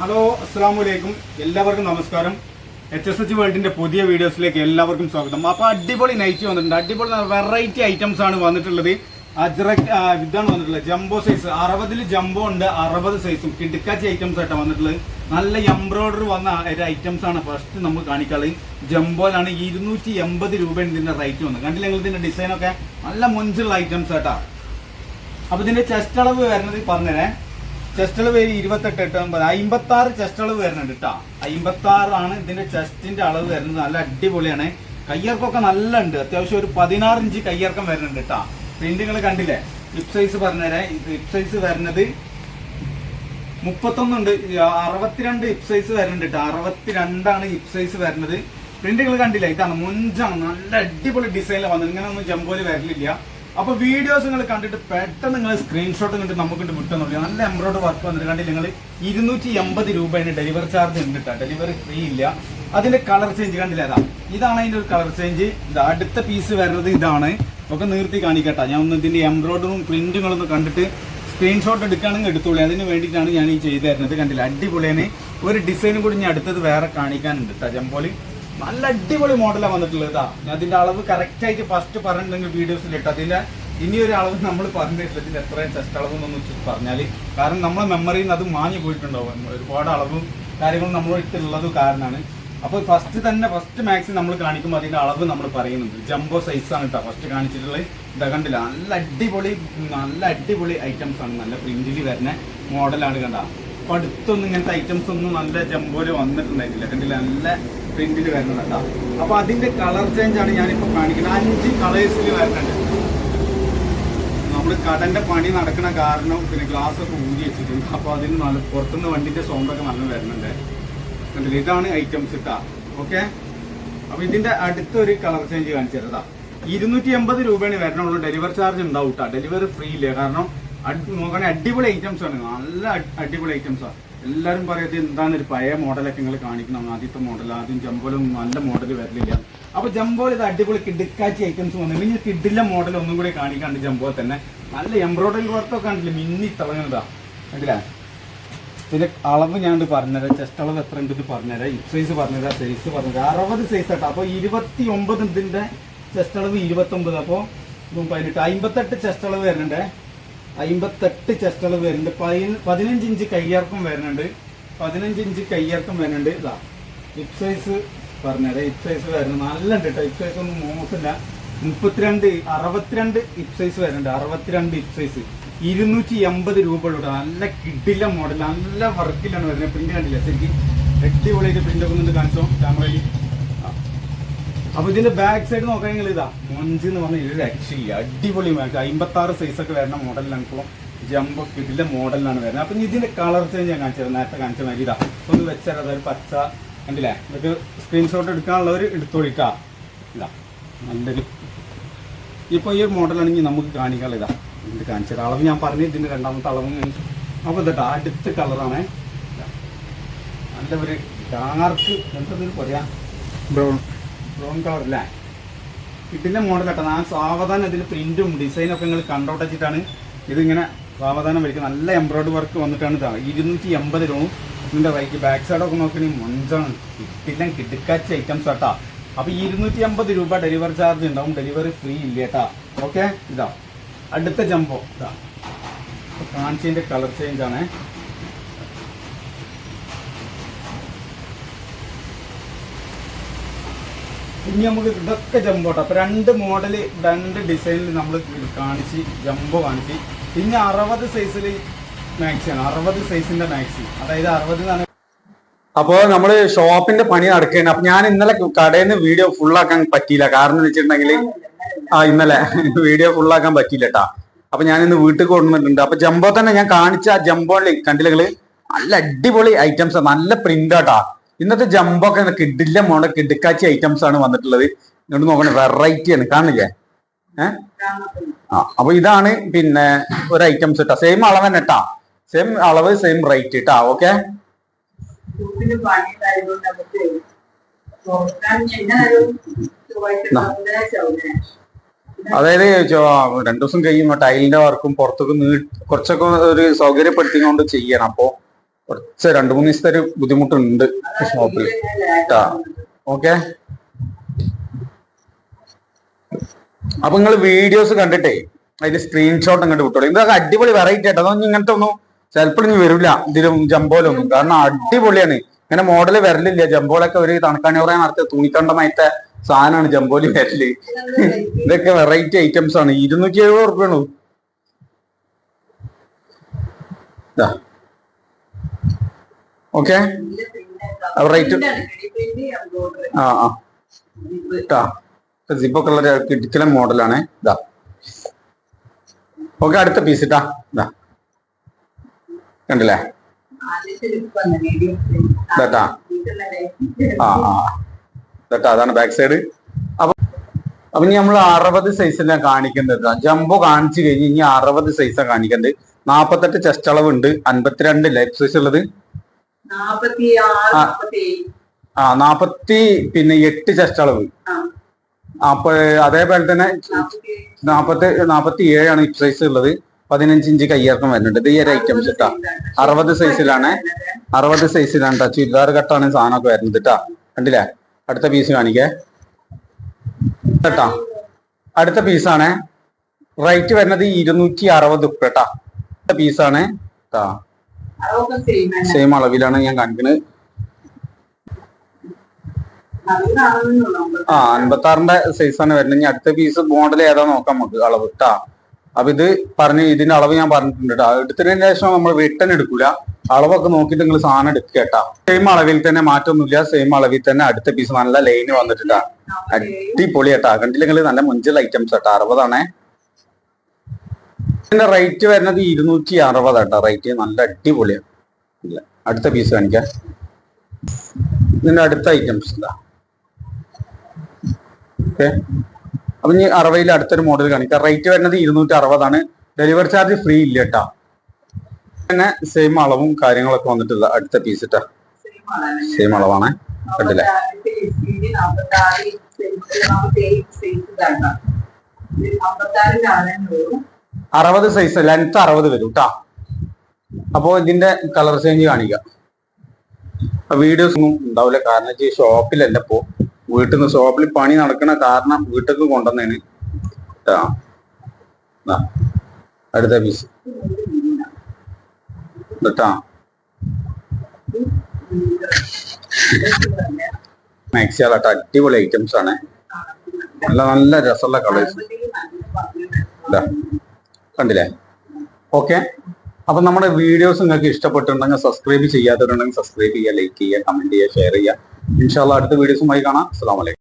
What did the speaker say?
Hello അസ്സാം വലൈക്കും എല്ലാവർക്കും നമസ്കാരം. എച്ച് എസ് എച്ച് വേൾഡിന്റെ പുതിയ വീഡിയോസിലേക്ക് എല്ലാവർക്കും സ്വാഗതം. അപ്പൊ അടിപൊളി നൈറ്റ് വന്നിട്ടുണ്ട്. അടിപൊളി വെറൈറ്റി ഐറ്റംസ് ആണ് വന്നിട്ടുള്ളത്. അജ്രക് ഇതാണ് വന്നിട്ടുള്ളത്. ജംബോ സൈസ് അറുപതിൽ ജംബോ ഉണ്ട്. അറുപത് സൈസും കിടുക്കാച്ചി ഐറ്റംസ് ആയിട്ടാണ് വന്നിട്ടുള്ളത്. നല്ല എംബ്രോയിഡറി വന്ന ഒരു ഐറ്റംസ് ആണ് ഫസ്റ്റ് നമ്മൾ കാണിക്കാനുള്ളത് ജംബോയിലാണ് ഇരുന്നൂറ്റി എൺപത് രൂപയാണ് ഇതിന്റെ റേറ്റ് വന്നത്. കണ്ടില്ല നിങ്ങൾ ഇതിന്റെ ഡിസൈനൊക്കെ നല്ല മുഞ്ചുള്ള ഐറ്റംസ് ആട്ടാ അപ്പൊ ഇതിന്റെ ചെസ്റ്റ് അളവ് വരുന്നത് പറഞ്ഞേ ചെസ്റ്റ് അളവ് വരും ഇരുപത്തെട്ട് എട്ട് ഒമ്പത്. അമ്പത്തി ആറ് ചെസ്റ്റുകൾ വരുന്നുണ്ട് കേട്ടോ അമ്പത്തി ആറാണ് ഇതിന്റെ ചെസ്റ്റിന്റെ അളവ് വരുന്നത്. നല്ല അടിപൊളിയാണ്. കയ്യർക്കൊക്കെ നല്ല ഉണ്ട് അത്യാവശ്യം ഒരു പതിനാറ് ഇഞ്ച് കയ്യർക്കം വരുന്നുണ്ട് കേട്ടോ പ്രിന്റുകൾ കണ്ടില്ലേ? ഹിപ് സൈസ് പറഞ്ഞുതരാം ഹിപ് സൈസ് വരുന്നത് മുപ്പത്തൊന്നുണ്ട്. അറുപത്തിരണ്ട് ഹിപ് സൈസ് വരുന്നുണ്ട് കേട്ടോ അറുപത്തിരണ്ടാണ് ഹിപ് സൈസ് വരുന്നത്. പ്രിന്റുകൾ കണ്ടില്ല? ഇതാണ് മുഞ്ചാണ്. നല്ല അടിപൊളി ഡിസൈനിൽ വന്നത്. ഇങ്ങനെ ഒന്നും ജമ്പോൽ വരലില്ല. അപ്പൊ വീഡിയോസ് നിങ്ങൾ കണ്ടിട്ട് പെട്ടെന്ന് നിങ്ങൾ സ്ക്രീൻഷോട്ട് കണ്ടിട്ട് നമുക്ക് വിട്ടെന്നുള്ളൂ നല്ല എംബ്രോയിഡറി വർക്ക് വന്നിട്ട് കണ്ടില്ല നിങ്ങൾ ഇരുന്നൂറ്റി എൺപത് രൂപേന്റെ ഡെലിവറി ചാർജ് ഉണ്ട് ഡെലിവറി ഫ്രീ ഇല്ല. അതിന്റെ കളർ ചേഞ്ച് കണ്ടില്ല അതാ? ഇതാണ് അതിന്റെ ഒരു കളർ ചേഞ്ച് അടുത്ത പീസ് വരുന്നത് ഇതാണ്. ഒക്കെ നിർത്തി കാണിക്കട്ടെ. ഞാൻ ഒന്ന് ഇതിന്റെ എംബ്രോയിഡറും പ്രിന്റുകളൊന്ന് കണ്ടിട്ട് സ്ക്രീൻഷോട്ട് എടുക്കുകയാണെങ്കിൽ എടുത്തോളൂ. അതിന് വേണ്ടിയിട്ടാണ് ഞാൻ ഈ ചെയ്തു തരുന്നത്. കണ്ടില്ല? അടിപൊളിയാണ്. ഒരു ഡിസൈനും കൂടി ഞാൻ അടുത്തത് വേറെ കാണിക്കാനുണ്ട് കേട്ടോ നല്ല അടിപൊളി മോഡലാണ് വന്നിട്ടുള്ളത് കേട്ടോ ഞാൻ അതിന്റെ അളവ് കറക്റ്റ് ആയിട്ട് ഫസ്റ്റ് പറഞ്ഞിട്ടുണ്ടെങ്കിൽ വീഡിയോസിൽ ഇട്ട് അതിന്റെ ഇനി ഒരു അളവ് നമ്മൾ പറഞ്ഞിട്ടില്ല. ഇതിന്റെ എത്രയും ടെസ്റ്റ് അളവ് എന്നൊന്ന് പറഞ്ഞാൽ കാരണം നമ്മളെ മെമ്മറിയിൽ നിന്ന് അത് മാഞ്ഞു പോയിട്ടുണ്ടാവും. ഒരുപാട് അളവും കാര്യങ്ങളും നമ്മൾ ഇട്ടുള്ളത് കാരണമാണ് അപ്പോൾ ഫസ്റ്റ് തന്നെ ഫസ്റ്റ് മാക്സിമം നമ്മൾ കാണിക്കുമ്പോൾ അതിന്റെ അളവ് നമ്മൾ പറയുന്നുണ്ട്. ജംബോ സൈസ് ആണ് കേട്ടോ ഫസ്റ്റ് കാണിച്ചിട്ടുള്ളത്. ഇതാ കണ്ടില്ല? നല്ല അടിപൊളി നല്ല അടിപൊളി ഐറ്റംസ് ആണ്. നല്ല പ്രിന്റിൽ വരുന്ന മോഡലാണ് കണ്ട. അപ്പൊ അടുത്തൊന്നും ഇങ്ങനത്തെ ഐറ്റംസ് ഒന്നും നല്ല ജംബോയിൽ വന്നിട്ടുണ്ടായിരുന്നില്ല കണ്ടില്ല? നല്ല പ്രിന്റിൽ വരുന്നുണ്ട് അപ്പൊ അതിന്റെ കളർ ചേഞ്ച് ആണ് ഞാനിപ്പോ കാണിക്കുന്നത്. അഞ്ച് കളേഴ്സിൽ വരുന്നുണ്ട്. നമ്മൾ കടന്റെ പണി നടക്കുന്ന കാരണം പിന്നെ ഗ്ലാസ് ഒക്കെ ഊരി വെച്ചിട്ടുണ്ട് അപ്പൊ അതിന് നല്ല പുറത്തുനിന്ന് വണ്ടിന്റെ സൗണ്ടൊക്കെ നല്ല വരുന്നുണ്ട്. കണ്ടില്ല? ഇതാണ് ഐറ്റംസ് ഇട്ടാ ഓക്കെ അപ്പൊ ഇതിന്റെ അടുത്തൊരു കളർ ചേഞ്ച് കാണിച്ചു തരതാ ഇരുന്നൂറ്റി എൺപത് രൂപയാണ് വരണുള്ളൂ. ഡെലിവറി ചാർജ് ഉണ്ടാവും ഡെലിവറി ഫ്രീ ഇല്ല? കാരണം നോക്കണേ അടിപൊളി ഐറ്റംസ് ആണ്. നല്ല അടിപൊളി ഐറ്റംസ് ആണ് എല്ലാവരും പറയത് എന്താണ് ഒരു പഴയ മോഡലൊക്കെ നിങ്ങൾ കാണിക്കണം. ആദ്യത്തെ മോഡൽ ആദ്യം ജംബോലും നല്ല മോഡൽ വരലില്ല അപ്പൊ ജംബോൽ ഇത് അടിപൊളി കിടുക്കാച്ചി ഐറ്റംസ് വന്നു. ഇനി കിഡില്ല മോഡൽ ഒന്നും കൂടി കാണിക്കാണ്ട് ജംബോ തന്നെ. നല്ല എംബ്രോയിഡറി വർക്കൊക്കെ കണ്ടില്ല? മിന്നി തിളങ്ങുന്നതാ. കണ്ടില്ലേ? ഇതിന്റെ അളവ് ഞാൻ പറഞ്ഞുതരാം. ചെസ്റ്റ് അളവ് എത്ര ഉണ്ട് പറഞ്ഞുതരാം. ഇപ് സൈസ് പറഞ്ഞുതരാം സൈസ് പറഞ്ഞുതരാം. അറുപത് സൈസ് ആട്ടോ. അപ്പോൾ ഇരുപത്തി ഒമ്പത് ഇതിന്റെ ചെസ്റ്റ് അളവ് ഇരുപത്തി ഒമ്പത് അപ്പോൾ പതിനെട്ട് അമ്പത്തെട്ട് ചെസ്റ്റ് അളവ് വരുന്നുണ്ട്. അമ്പത്തെട്ട് ചെസ്റ്റുകൾ വരുന്നുണ്ട്. പതിന- പതിനഞ്ച് ഇഞ്ച് കയ്യിറക്കം വരുന്നുണ്ട്. പതിനഞ്ച് ഇഞ്ച് കയ്യിറക്കം വരുന്നുണ്ട്. ഇതാ ഹിപ് സൈസ് പറഞ്ഞേ ഹിപ് സൈസ് വരുന്നത് നല്ല ഉണ്ട് കേട്ടോ ഹിപ് സൈസ് ഒന്നും മോശമില്ല മുപ്പത്തിരണ്ട് അറുപത്തിരണ്ട് ഹിപ് സൈസ് വരുന്നുണ്ട്. അറുപത്തിരണ്ട് ഹിപ് സൈസ് ഇരുന്നൂറ്റി എൺപത് രൂപ രൂപയുള്ള നല്ല കിഡില്ല മോഡൽ നല്ല വർക്കിലാണ് വരുന്നത്. പ്രിന്റ് കണ്ടില്ല? ശരിക്കും? അടിപൊളിയായിട്ട് പ്രിന്റ് ഒക്കെ കാണിച്ചോ? ക്യാമറയിൽ അപ്പൊ ഇതിന്റെ ബാക്ക് സൈഡ് നോക്കുകയാണെങ്കിൽ ഇതാ. മൊഞ്ച് എന്ന് പറഞ്ഞാൽ ഒരു രക്ഷയില്ല. അടിപൊളി ബാക്ക് അമ്പത്തി ആറ് സൈസ് ഒക്കെ വരുന്ന മോഡലിലാണ് ജമ്പോ ഇതിന്റെ മോഡലിലാണ് വരുന്നത്. അപ്പൊ ഇതിന്റെ കളർ ചേഞ്ച് ഞാൻ കാണിച്ചത് നേരത്തെ കാണിച്ച മാതിരി ഇതാ. ഒന്ന് വെച്ചാൽ അതൊരു പച്ച കണ്ടില്ലേ? ഇതൊക്കെ സ്ക്രീൻഷോട്ട് എടുക്കാനുള്ളവർ എടുത്തോളിട്ടാ. ഇതാ. നല്ലൊരു ഇപ്പോൾ ഈ ഒരു മോഡലാണെങ്കിൽ നമുക്ക് കാണിക്കാനുള്ള ഇതാ. ഇത് കാണിച്ചത് അളവ് ഞാൻ പറഞ്ഞു ഇതിന്റെ രണ്ടാമത്തെ അളവ് അപ്പൊ അപ്പോൾ ഇതാ അടുത്ത കളറാണ് നല്ല ഒരു ഡാർക്ക് എന്തെങ്കിലും പറയാ ബ്രൗൺ ബ്രൗൺ കളർ അല്ലേ ഇതിന്റെ മോഡലാട്ടോ ഞാൻ സാവധാനം ഇതിൽ പ്രിന്റും ഡിസൈനും ഒക്കെ നിങ്ങൾ കണ്ടോട്ട് വെച്ചിട്ടാണ് ഇതിങ്ങനെ സാവധാനം വരിക നല്ല എംബ്രോയിഡറി വർക്ക് വന്നിട്ടാണ് ഇതാ. ഇരുന്നൂറ്റി എൺപത് രൂപ ഇതിന്റെ വൈക്ക് ബാക്ക് സൈഡൊക്കെ നോക്കണെങ്കിൽ മൊഞ്ചാണ്. കിട്ടില്ല കിടുക്കാച്ച ഐറ്റംസ് ആട്ടാ അപ്പോൾ ഇരുന്നൂറ്റി അമ്പത് രൂപ ഡെലിവറി ചാർജ് ഉണ്ടാവും ഡെലിവറി ഫ്രീ ഇല്ല കേട്ടാ ഓക്കെ ഇതാ. അടുത്ത ജംബോ ഇതാ. കാണിച്ചതിന്റെ കളർ ചേഞ്ച് ഇനി നമുക്ക് ഇതൊക്കെ ജംബോട്ടോ അപ്പൊ രണ്ട് മോഡൽ രണ്ട് ഡിസൈനിൽ നമ്മൾ കാണിച്ച് ജമ്പോ കാണിച്ച്. പിന്നെ അറുപത് സൈസിൽ മാക്സിയാണ് അറുപത് സൈസിന്റെ മാക്സി അതായത് അറുപത് അപ്പോ നമ്മൾ ഷോപ്പിന്റെ പണി നടക്കുകയാണ് അപ്പൊ ഞാൻ ഇന്നലെ കടയിൽ നിന്ന് വീഡിയോ ഫുള്ളാക്കാൻ പറ്റിയില്ല. കാരണം എന്ന് വെച്ചിട്ടുണ്ടെങ്കിൽ ആ ഇന്നലെ വീഡിയോ ഫുള്ളാക്കാൻ പറ്റിയില്ല കേട്ടാ അപ്പൊ ഞാൻ ഇന്ന് വീട്ടിൽ കൊണ്ടുവന്നിട്ടുണ്ട്. അപ്പൊ ജംബോ തന്നെ ഞാൻ കാണിച്ച ആ ജംബോയിൽ കണ്ടില്ലങ്ങൾ നല്ല അടിപൊളി ഐറ്റംസ് നല്ല പ്രിന്റ് ആട്ടാ ഇന്നത്തെ ജമ്പൊക്കെ കിഡില്ല മോണ കിടുക്കാച്ചി ഐറ്റംസ് ആണ് വന്നിട്ടുള്ളത്. ഇങ്ങോട്ട് നോക്കണേ വെറൈറ്റി ആണ് കാണില്ലേ? ഏഹ് ആ അപ്പൊ ഇതാണ് പിന്നെ ഒരു ഐറ്റംസ് ഇട്ടാ സെയിം അളവ് തന്നെ ഇട്ടാ സെയിം അളവ് സെയിം റേറ്റ് ഇട്ടാ ഓക്കെ അതായത് രണ്ടു ദിവസം കഴിയുമ്പോ ടൈലിന്റെ വർക്കും പുറത്തൊക്കെ നീ കുറച്ചൊക്കെ ഒരു സൗകര്യപ്പെടുത്തിക്കൊണ്ട് ചെയ്യണം. അപ്പോ കുറച്ച് രണ്ട് മൂന്ന് ദിവസത്തെ ഒരു ബുദ്ധിമുട്ടുണ്ട് ഷോപ്പിൽ. ഓക്കെ? അപ്പൊ നിങ്ങൾ വീഡിയോസ് കണ്ടിട്ടേ അതിന്റെ സ്ക്രീൻഷോട്ട് അങ്ങോട്ട് വിട്ടോളൂ. ഇതൊക്കെ അടിപൊളി വെറൈറ്റി ആയിട്ട് അതൊന്നും ഇങ്ങനത്തെ ഒന്നും ചിലപ്പോൾ ഇനി വരില്ല. ഇതിലും ജംബോലൊന്നും കാരണം അടിപൊളിയാണ്. ഇങ്ങനെ മോഡൽ വരലില്ല. ജംബോളൊക്കെ ഒരു തണുക്കാണിയോറെ നടത്തിയ തുണിക്കണ്ടമായിട്ട് സാധനമാണ് ജംബോലി വരൽ. ഇതൊക്കെ വെറൈറ്റി ഐറ്റംസ് ആണ്. ഇരുന്നൂറ്റി എഴുപത് ഉറുപ്പ്യാണ്. ഓക്കെ റേറ്റ് ആ ആ. ഇട്ടാ സിപ്പൊക്കെ ഉള്ള കിടിക്കലൻ മോഡലാണ് ഇതാ. ഓക്കെ അടുത്ത പീസ് ഇട്ടാ ഇതാ. കണ്ടില്ലേ? ഇതാട്ടാ. ആ ആ. ഇതാട്ടാ അതാണ് ബാക്ക് സൈഡ് അപ്പൊ അപ്പൊ ഇനി നമ്മൾ അറുപത് സൈസിലാണ് കാണിക്കുന്നത്. ജംബോ കാണിച്ചു കഴിഞ്ഞ് ഇനി അറുപത് സൈസാണ് കാണിക്കുന്നത് നാപ്പത്തെട്ട് ചെസ്റ്റ് അളവ് ഉണ്ട് അൻപത്തിരണ്ട് ലൈഫ് സൈസ് ഉള്ളത്. ആ. നാപ്പത്തി പിന്നെ എട്ട് ചെസ്റ്റ് അളവ് അപ്പൊ അതേപോലെ തന്നെ നാപ്പത്തി നാപ്പത്തി ഏഴാണ് ഹിപ് സൈസ് ഉള്ളത്. പതിനഞ്ച് ഇഞ്ച് കയ്യിറക്കം വരുന്നുണ്ട്. ഇത് ഈ ഒരു ഐറ്റംസ് ഇട്ടാ അറുപത് സൈസിലാണ് അറുപത് സൈസിലാണ് ട്ടാ. ചുരിദാർ കട്ടാണ് സാധനമൊക്കെ വരുന്നത് കേട്ടാ കണ്ടില്ലേ? അടുത്ത പീസ് കാണിക്കേ. കേട്ടാ അടുത്ത പീസാണ് റേറ്റ് വരുന്നത് ഇരുന്നൂറ്റി അറുപത് ഉപ്പ് കേട്ടാ അടുത്ത പീസാണ് കേട്ടാ സെയിം അളവിലാണ് ഞാൻ കാണിക്കുന്നത് ആ അൻപത്തി ആറിന്റെ സൈസാണ് വരുന്നത്. ഇനി അടുത്ത പീസ് മോഡൽ ഏതാ നോക്കാം നമുക്ക് അളവ് കേട്ടാ അപ്പൊ ഇത് പറഞ്ഞ് ഇതിന്റെ അളവ് ഞാൻ പറഞ്ഞിട്ടുണ്ട് കേട്ടോ എടുത്തതിന് ശേഷം നമ്മൾ റിട്ടേൺ എടുക്കൂല. അളവൊക്കെ നോക്കിയിട്ട് നിങ്ങൾ സാധനം എടുക്കുക കേട്ടാ സെയിം അളവിൽ തന്നെ മാറ്റമൊന്നുമില്ല. സെയിം അളവിൽ തന്നെ അടുത്ത പീസ് നല്ല ലൈന് വന്നിട്ടാ അടിപൊളി കേട്ടാ കണ്ടില്ലെങ്കിൽ നല്ല മുഞ്ചൽ ഐറ്റംസ് കേട്ടാ അറുപതാണേ. ഇതിന്റെ റേറ്റ് വരുന്നത് ഇരുന്നൂറ്റി അറുപത് കേട്ടോ റേറ്റ് നല്ല അടിപൊളിയാണ് ഇല്ല അടുത്ത പീസ് കാണിക്കാം. ഇതിന്റെ അടുത്ത ഐറ്റംസ് ഓക്കെ അപ്പൊ ഇനി അറുപതിൽ അടുത്തൊരു മോഡൽ കാണിക്കാം. റേറ്റ് വരുന്നത് ഇരുന്നൂറ്റി അറുപതാണ്. ഡെലിവറി ചാർജ് ഫ്രീ ഇല്ല കേട്ടാ പിന്നെ സെയിം അളവും കാര്യങ്ങളൊക്കെ വന്നിട്ടില്ല അടുത്ത പീസ് ഇട്ടാ സെയിം അളവാണ്. കണ്ടില്ലേ? അറുപത് സൈസ് ലെങ്ത് അറുപത് വരും കേട്ടാ അപ്പോ ഇതിന്റെ കളർ ചേഞ്ച് കാണിക്കാം. വീഡിയോസ് ഒന്നും ഉണ്ടാവില്ല. കാരണം ഈ ഷോപ്പിലല്ല ഇപ്പോ. വീട്ടിൽ നിന്ന് ഷോപ്പിൽ പണി നടക്കണ കാരണം വീട്ടിലേക്ക് കൊണ്ടുവന്നേന്. അടുത്ത പീസ് കേട്ടാ മാക്സിയാലട്ട അടിപൊളി ഐറ്റംസ് ആണ്. നല്ല നല്ല രസമുള്ള കളേഴ്സ് ഇതാ കണ്ടില്ലേ? ഓക്കെ അപ്പൊ നമ്മുടെ വീഡിയോസ് നിങ്ങൾക്ക് ഇഷ്ടപ്പെട്ടിട്ടുണ്ടെങ്കിൽ സബ്സ്ക്രൈബ് ചെയ്യാത്തവരുണ്ടെങ്കിൽ സബ്സ്ക്രൈബ് ചെയ്യുക ലൈക്ക് ചെയ്യുക കമന്റ് ചെയ്യുക ഷെയർ ചെയ്യുക. ഇൻഷാല്ല അടുത്ത വീഡിയോസുമായി കാണാം. അസ്സാം വലൈക്കും